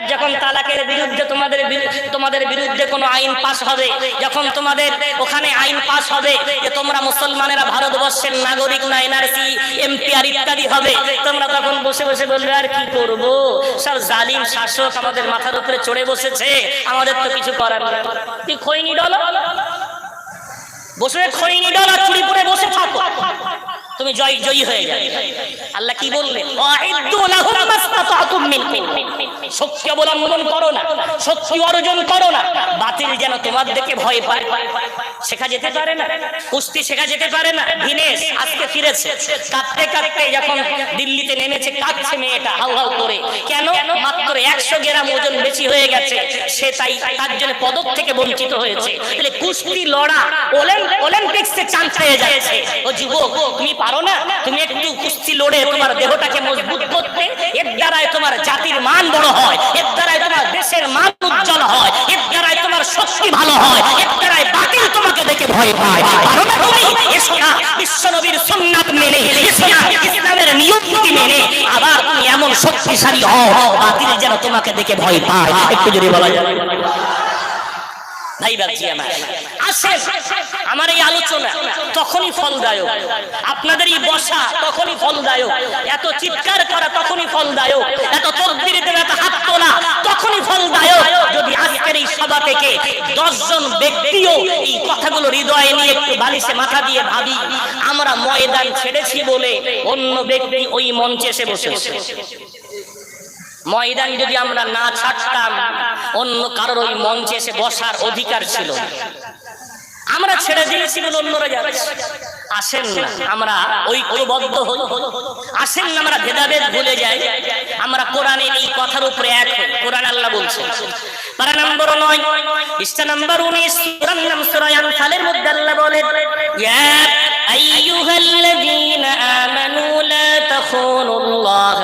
আর যখন তালাকের বিরুদ্ধে তোমাদের তোমাদের বিরুদ্ধে কোনো আইন পাস হবে, যখন তোমাদের ওখানে আইন পাস হবে যে তোমরা মুসলমানেরা ভারতবর্ষের নাগরিক না, এনআরসি, এমপি আর ইত্যাদি হবে, তোমরা তখন বসে বসে বলবে, আর কি করব? সব জালিম শাসক আমাদের মাথার উপরে চড়ে বসেছে, আমাদের তো কিছু করার নেই। তুই খৈনি ডল। বসে খৈনি ডল আর চুরি পরে বসে থাকো। তুমি জয় জয়ী হয়ে যাবে। আল্লাহ কি বললেন? শক্তি অবলম্বন করো না সত্যি অর্জন করো না। বাতিল যেন তোমার দেখে ভয় পায়। শেখা যেতে পারে না। কুস্তি শেখা যেতে পারে না। দিনেশ আজকে ফিরেছে। কাঁদতে কাঁদতে যখন দিল্লিতে নেমেছে, কাঁদছে মেয়েটা হাউ হাউ করে। কেন? মাত্র একশো গ্রাম ওজন বেশি হয়ে গেছে। সে তাই তার জন্য পদক থেকে বঞ্চিত হয়েছে। তাহলে কুস্তি লড়া অলিম্পিক্সে চান্স পেয়ে যাচ্ছে। ও যুবক, তুমি পারো না? তুমি একটু কুস্তি লড়ে তোমার দেহটাকে মজবুত করতে। এর দ্বারাই তোমার জাতির মান বড় হয়। এর দ্বারাই তোমার দেশের মান উজ্জ্বল হয় এর দ্বারাই তোমার শক্তি ভালো হয় এর দ্বারাই বাতিল তোমাকে দেখে ভয় পায়। না তুমি আমার। এই আলোচনা তখনই ফলদায়ক। আপনাদের এই বসা তখনই ফলদায়ক। এত চিৎকার করা তখনই ফলদায়ক। এত তকবির দেওয়া, এত হাত তোলা তখনই ফলদায়ক। যদি আজকের এই সভা থেকে দশজন ব্যক্তিও এই কথাগুলো হৃদয়ে নিয়ে একটু বালিশে মাথা দিয়ে ভাবি, আমরা ময়দান ছেড়েছি বলে অন্য ব্যক্তি ওই মঞ্চে এসে বসেছে। ময়দান যদি আমরা না ছাড়তাম, অন্য কারোর ওই মঞ্চে এসে বসার অধিকার ছিল আমরা ছেড়ে দিয়েছি বলে অন্যরা যাচ্ছে। আসেন না, আমরা ঐক্যবদ্ধ হই। আসেন না, আমরা ভেদাভেদ ভুলে যাই। আমরা কোরআনের এই কথার উপরে এক কোরআন আল্লাহ বলছেন, পারা নম্বর 9 ইসটা নম্বর 19 সূরা নাম সূরা আনফালের মধ্যে আল্লাহ বলেন, ইয়া আইয়ুহাল্লাযীনা আমানু লা তাখুনুল্লাহ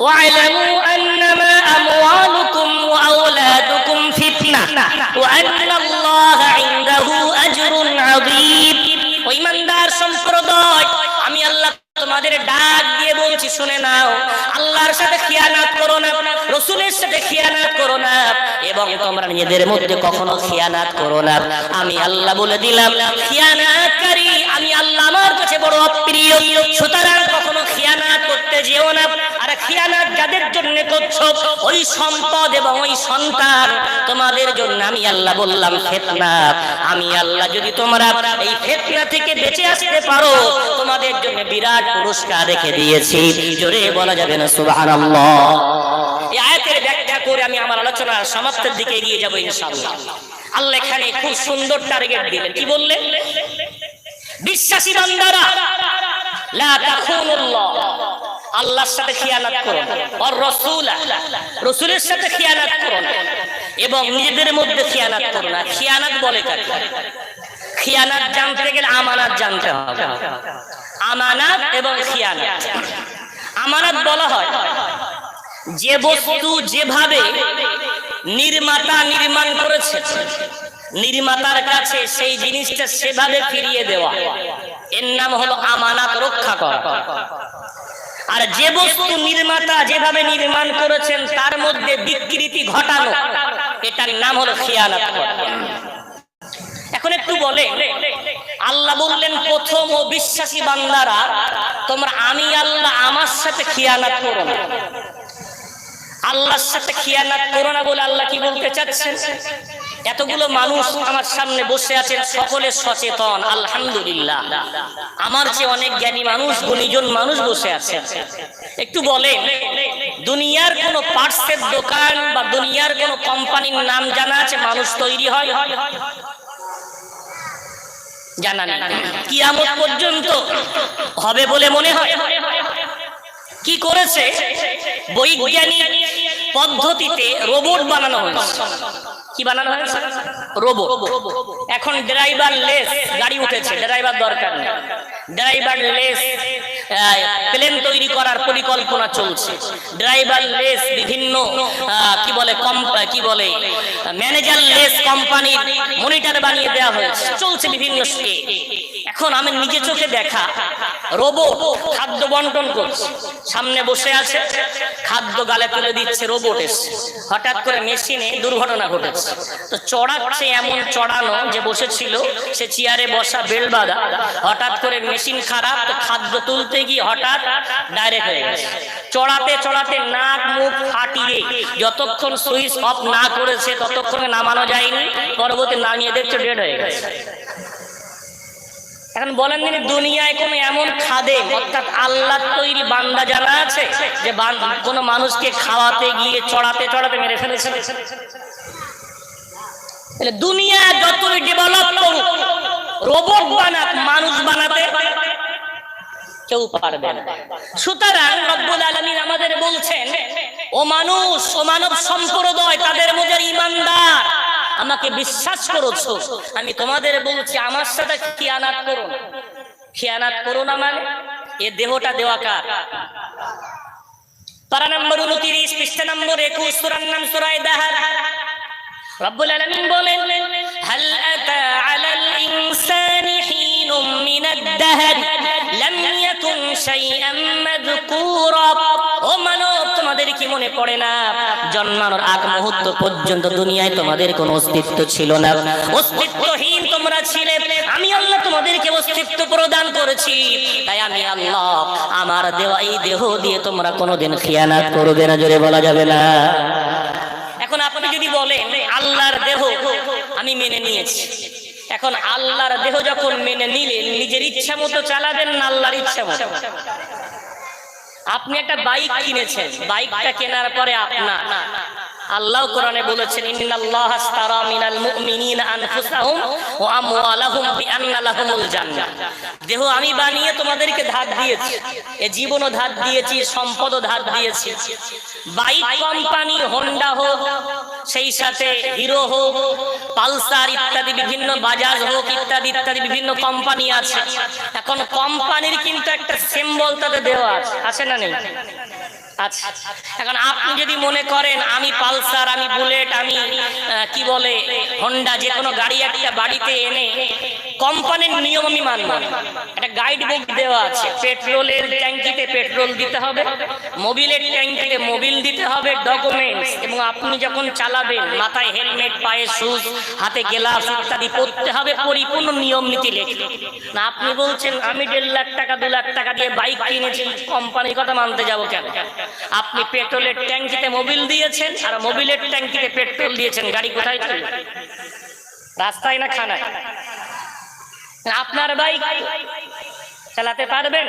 ওয়ার وأن الله عنده أجر عظيم وإيماندار সম্প্রদায় আমি আল্লাহ তোমাদের ডাক দিয়ে বলছি শুনে নাও আল্লাহর সাথে খিয়ানাত করো না রসুলের সাথে খিয়ানাত করো না এবং তোমরা নিজেদের মধ্যে কখনো খিয়ানাত করো না আমি আল্লাহ বলে দিলাম খিয়ানাতকারী আমি আল্লাহ আমার কাছে বড় অপ্রিয় সুতরাং কখনো খিয়ানাত করতে যেও না আর খিয়ানাত যাদের জন্য করছ, ওই সম্পদ এবং ওই সন্তান তোমাদের জন্য আমি আল্লাহ বললাম ফেতনা। আমি আল্লাহ যদি তোমরা এই ফেতনা থেকে বেঁচে আসতে পারো, তোমাদের জন্য বিরাট পুরস্কার রেখে দিয়েছি। জোরে বলা যাবে না, সুবহানাল্লাহ। আয়াতের ব্যাখ্যা করে আমি আমার আলোচনা সমাপ্তের দিকে এগিয়ে যাব ইনশাআল্লাহ। আল্লাহ এখানে খুব সুন্দর টার্গেট দিলেন। কি বললেন? বিশ্বাসী বান্দারা, লা তাখুনুল্লাহ। আল্লাহর সাথে খিয়ানাত করো না। আর রাসূল, রাসূলের সাথে খিয়ানাত করো না। এবং নিজেদের মধ্যে খিয়ানাত করো না। খিয়ানাত বলে কাকে? খিয়ানাত জানতে গেলে আমানাত জানতে হবে। আমানাত এবং খিয়ানাত আমানাত বলা হয়, যে বস্তু যেভাবে নির্মাতা নির্মাণ করেছে, নির্মাতার কাছে সেই জিনিসটা সেভাবে ফিরিয়ে দেওয়া। এর নাম হলো আমানাত রক্ষা করা। আর যে বস্তু নির্মাতা যেভাবে নির্মাণ করেছেন, তার মধ্যে বিকৃতি ঘটানো, এটার নাম হলো খেয়ানাত এখন একটু বলে, আল্লাহ বললেন, প্রথম ও বিশ্বাসী বান্দারা, তোমরা আমি আল্লাহ আমার সাথে খিয়ানাত করো না। আল্লাহর সাথে খিয়ানাত করো না বলে আল্লাহ কি বলতে চাচ্ছেন? এতগুলো মানুষ আমার সামনে বসে আছেন, সকলে সচেতন, আলহামদুলিল্লাহ। আমার চেয়ে অনেক জ্ঞানী মানুষ, গুণীজন মানুষ বসে আছে একটু বলেন, দুনিয়ার কোন পার্টসের দোকান বা দুনিয়ার কোন কোম্পানির নাম জানা আছে, মানুষ তৈরি হয়? জানা নেই। কিয়ামত পর্যন্ত হবে বলে মনে হয়? কি করেছে? বৈজ্ঞানিক পদ্ধতিতে রোবট বানানো হয়েছে। কি বানানো হয়েছে? রোবট। এখন ড্রাইভার লেস গাড়ি উঠেছে, ড্রাইভার দরকার নেই। ড্রাইভার লেস প্লেন তৈরি করার পরিকল্পনা চলছে। ড্রাইভার লেস বিভিন্ন কি বলে কি বলে, ম্যানেজার লেস কোম্পানির মনিটর বানিয়ে দেওয়া হয়েছে। চলছে বিভিন্ন স্টেট এখন আমি নিজে চোখে দেখা রোবট খাদ্য বন্টন করছে। সামনে বসে আছে, খাদ্য গালে তুলে দিচ্ছে, রোবট এসে হঠাৎ করে মেশিনে দুর্ঘটনা ঘটেছে। তো চড়াচ্ছে এমন চড়ানো যে বসেছিল, সে চেয়ারে বসা বেল বাঁধা। হঠাৎ করে মেশিন খারাপ খাদ্য তুলতে গিয়ে হঠাৎ ডাইরেক্ট হয়ে গেছে। চড়াতে চড়াতে নাক মুখ ফাটিয়ে যতক্ষণ সুইচ অফ না করেছে, ততক্ষণে নামানো যায়নি, পরবর্তী নামিয়ে দেখছে ডেড হয়ে গেছে। এখন বলেন তিনি, দুনিয়ায় কোনো এমন খাদে, অর্থাৎ আল্লাহ তৈরি বান্দা জানা আছে, যে কোনো মানুষকে খাওয়াতে গিয়ে চড়াতে চড়াতে মেরে ফেলেছে। দুনিয়া যতই ডেভেলপ করুক রোবট বানাক, মানুষ বানাতে কেউ পারবে না। সুতরাং রব্বুল আলামিন আমাদের বলছেন, ও মানুষ, ও মানব সম্প্রদায়, তাদের মধ্যে ইমানদার আমাকে বিশ্বাস করেছ। আমি তোমাদের বলছি, আমার সাথে খিয়ানাত করো না। খিয়ানাত করো না মানে? এ দেহটা দেওয়া কার? পারা নম্বর উনত্রিশ, পৃষ্ঠা নম্বর একুশ, সুরার নাম সুরায় দাহার। রব্বুল আলামিন বলেন, হাল আলাল ইনসানি হিনুম মিনাদ দাহর মাযকুরা। কি মনে পড়ে না। জন্মানোর আগ মুহূর্ত পর্যন্ত দুনিয়ায় তোমাদের কোনো অস্তিত্ব ছিল না। অস্তিত্বহীন তোমরা ছিলে। আমি আল্লাহ তোমাদেরকে অস্তিত্ব প্রদান করেছি। তাই আমি আল্লাহ আমার দেওয়া এই দেহ দিয়ে তোমরা কোনোদিন খিয়ানাত করবে না, জোরে বলা যাবে না। এখন আপনি যদি বলেন, আল্লাহর দেহ আমি মেনে নিয়েছি। এখন আল্লাহর দেহ যখন মেনে নিলেন, নিজের ইচ্ছা মতো চালাবেন না আল্লাহর ইচ্ছা মতো? আপনি একটা বাইক কিনেছেন। বাইকটা কেনার পরে আপনার। আল্লাহ কোরআনে বলেছেন, ইন্নাল্লাহ আস্তারা মিনাল মুমিনিনা আনফুসাহুম ওয়া আমওয়ালাহুম বিআন্না লাহুমুল জান্নাহ। দেহ আমি বানিয়ে তোমাদেরকে ধার দিয়েছি, এ জীবনও ধার দিয়েছি, সম্পদও ধার দিয়েছি। বাইক কোম্পানি হোন্ডা হোক সেই সাথে হিরো হোক, পালসার ইত্যাদি বিভিন্ন বাজাজ হোক ইত্যাদি ইত্যাদি বিভিন্ন কোম্পানি আছে। এখন কোম্পানির কিন্তু একটা সিম্বল তাদের দেওয়া আছে। আছে না নেই? এখন আপনি যদি মনে করেন, আমি পালসার, আমি বুলেট, আমি কি বলে, হন্ডা যে কোনো গাড়ি একটা বাড়িতে এনে কোম্পানির নিয়ম আমি মানব। একটা গাইড বুক দেওয়া আছে। পেট্রোলের ট্যাঙ্কিতে পেট্রোল দিতে হবে, মোবিলের ট্যাঙ্কিতে মোবিল দিতে হবে ডকুমেন্টস এবং আপনি যখন চালাবেন, মাথায় হেলমেট, পায়ে শুজ হাতে গ্লাভস ইত্যাদি পরতে হবে, পরিপূর্ণ নিয়ম নীতি লেখে। না, আপনি বলছেন, আমি দেড় লাখ টাকা, দু লাখ টাকা দিয়ে বাইক কিনেছি, কোম্পানির কথা মানতে যাব কেন? আপনি পেট্রোলের ট্যাঙ্কিতে মোবিল দিয়েছেন, আর মোবিলের ট্যাঙ্কিতে পেট্রোল দিয়েছেন, গাড়ি কোথায় রাস্তায় না খানায়? আপনার বাইক চালাতে পারবেন?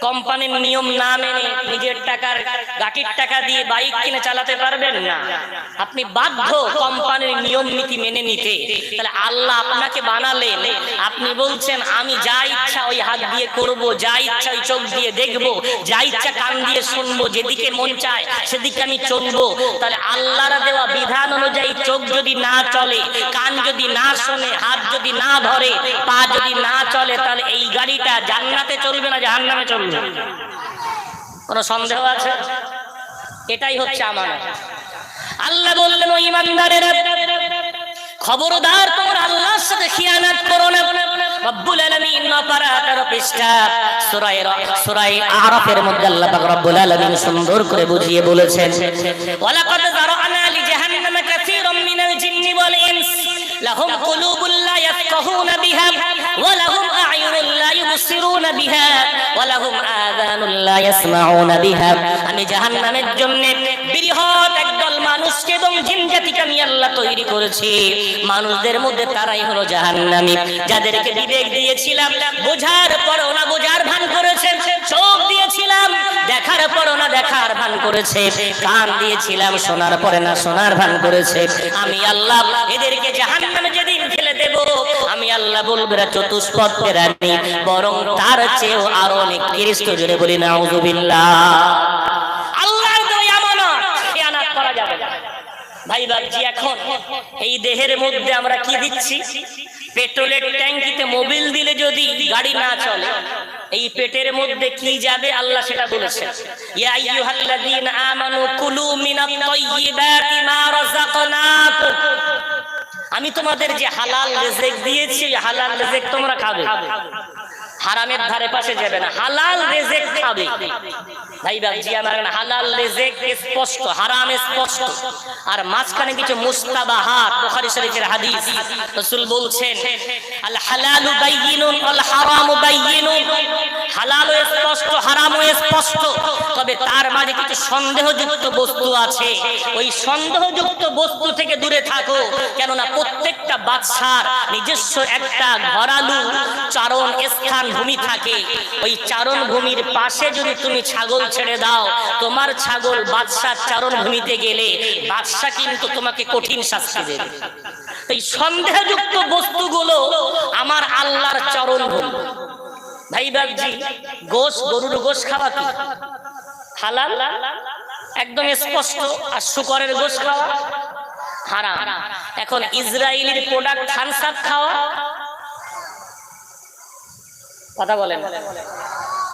কোম্পানির নিয়ম না মেনে নিজের টাকার গাটির টাকা দিয়ে বাইক কিনে চালাতে পারবেন না। আপনি বাধ্য কোম্পানির নিয়ম নীতি মেনে নিতে। তাহলে আল্লাহ আপনাকে বানালেন আপনি বলছেন, আমি যা ইচ্ছা ওই হাত দিয়ে করব, যা ইচ্ছা ওই চোখ দিয়ে দেখব, যা ইচ্ছা কান দিয়ে শুনব, যেদিকে মন চায় সেদিকে আমি চলবো। তাহলে আল্লাহর দেওয়া বিধান অনুযায়ী চোখ যদি না চলে, কান যদি না শোনে, হাত যদি না ধরে, পা যদি না চলে, তাহলে এই গাড়িটা জান্নাতে চলবে না জাহান্নামে চলবে? কোনো সন্দেহ আছে? এটাই হচ্ছে আমার আল্লাহ বললেন ওই ইমানদারেরা খবরদার তোমরা আল্লাহর সাথে খিয়ানাত করো না। রব্বুল আলামিন নপারা 18 পৃষ্ঠা সূরা সূরা আরাফের মধ্যে আল্লাহ পাক রব্বুল আলামিন সুন্দর করে বুঝিয়ে বলেছেন, ওয়ালাকাদ যারানা লি জাহান্নামা কাসীরাম মিনাল জিন্নি ওয়াল ইনস, লাহুম কুলুবুন লা ইয়াফকাহুনা বিহা, ওয়া লাহুম আ'য়ুনুন লা ইউবসিরুনা বিহা, ওয়া লাহুম আযানুন লা ইয়াসমাউনা বিহা। আমি জাহান্নামের জন্য বৃহৎ মানুষকে এবং জিন জাতিকে আমি আল্লাহ তৈরি করেছি। মানুষদের মধ্যে তারাই হলো জাহান্নামী। যাদেরকে বিবেক দিয়েছিলাম, বোঝার পরও না বোঝার ভান করেছে, চোখ দিয়েছিলাম, দেখার পরও না দেখার ভান করেছে, কান দিয়েছিলাম, শোনার পরে না শোনার ভান করেছে। আমি আল্লাহ, এদেরকে জাহান্নামে যেদিন ফেলে দেব, আমি আল্লাহ বলব, এরা চতুষ্পদ প্রাণী বরং তার চেয়েও আরও অনেক, খ্রিস্ট জুড়ে বলি না আল্লাহর দেওয়া আমানত খেয়ানাত করা যাবে না। ভাই ভাবছি এখন এই দেহের মধ্যে আমরা কি দিচ্ছি? পেট্রোলের ট্যাঙ্কিতে মোবিল দিলে যদি গাড়ি না চলে, এই পেটের মধ্যে কি যাবে? আল্লাহ সেটা বলেছেন। ইয়া আইয়ুহাল্লাযীনা আমানু কুলু মিনাত তাইয়্যিবাতি মা রাযাকনাকুম। আমি তোমাদের যে হালাল রেজেক দিয়েছি হালাল রেজেক তোমরা খাবে। হারামের ধারে পাশে যাবে না। হালাল রেজেক খাবে। ভাই বাবজি আমার হালাল রেজেক স্পষ্ট, হারাম স্পষ্ট। আর মাঝখানে কিছু মুস্তাবাহাত, বুখারী শরীফের হাদিস। রাসূল বলছেন, আল হালালু বাইয়িনুন ওয়াল হারামু বাইয়িনুন। হালালও স্পষ্ট স্পষ্ট। তবে তার মাঝে কিছু সন্দেহযুক্ত বস্তু আছে। ওই সন্দেহযুক্ত বস্তু থেকে দূরে থাকো। কেননা প্রত্যেকটা বাদশার নিজস্ব একটা ঘরালু চারণ স্থান ভূমি থাকে, ওই চারণ ভূমির পাশে যদি তুমি ছাগল ছেড়ে দাও, তোমার ছাগল বাদশার চারণ ভূমিতে গেলে বাদশা কিন্তু তোমাকে কঠিন শাস্তি দেবে। এই সন্দেহযুক্ত বস্তুগুলো আমার আল্লাহর চরণ ভূমি। ভাই বাবজি গোশ, গরুর গোশ খাওয়া কি? হালাল? একদম স্পষ্ট, আর শুকরের গোশ খাওয়া? হারাম। এখন ইসরায়েলের প্রোডাক্ট থানসাপ খাওয়া? কথা বলেন।